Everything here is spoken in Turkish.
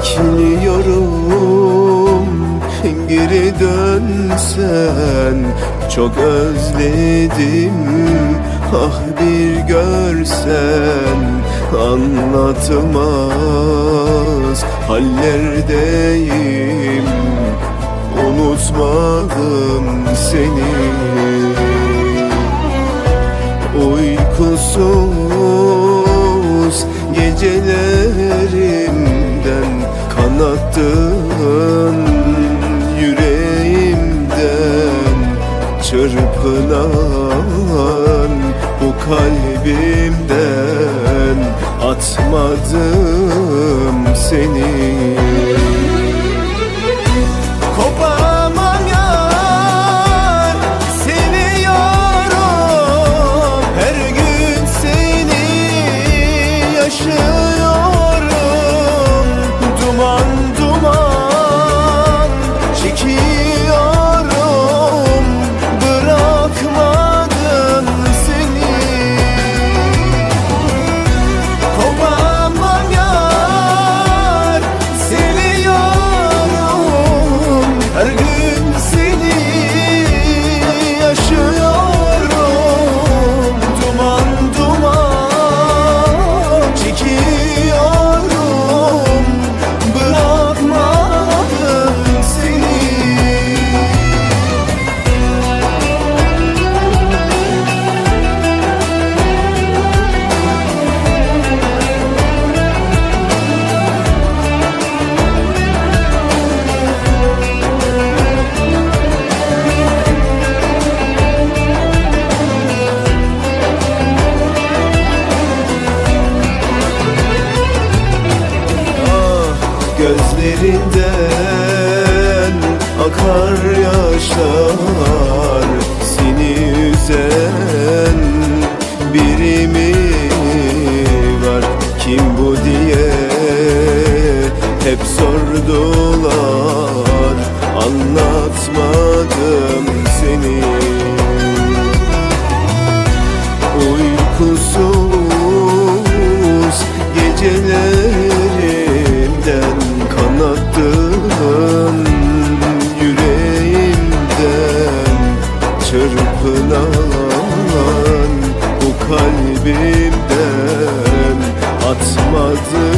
Bekliyorum. Geri dönsen Çok özledim. Ah bir görsen Anlatılmaz hallerdeyim. Unutmadım seni. Uykusuz gecelerimden Kanattın yüreğimden Çırpınan bu kalbimden Atmadım seni. Kopamam gözlerinden akar yaşlar Seni üzen biri mi var? Kim bu diye hep sordular. Anlatmadım seni. Uykusuz kalbimden atmadım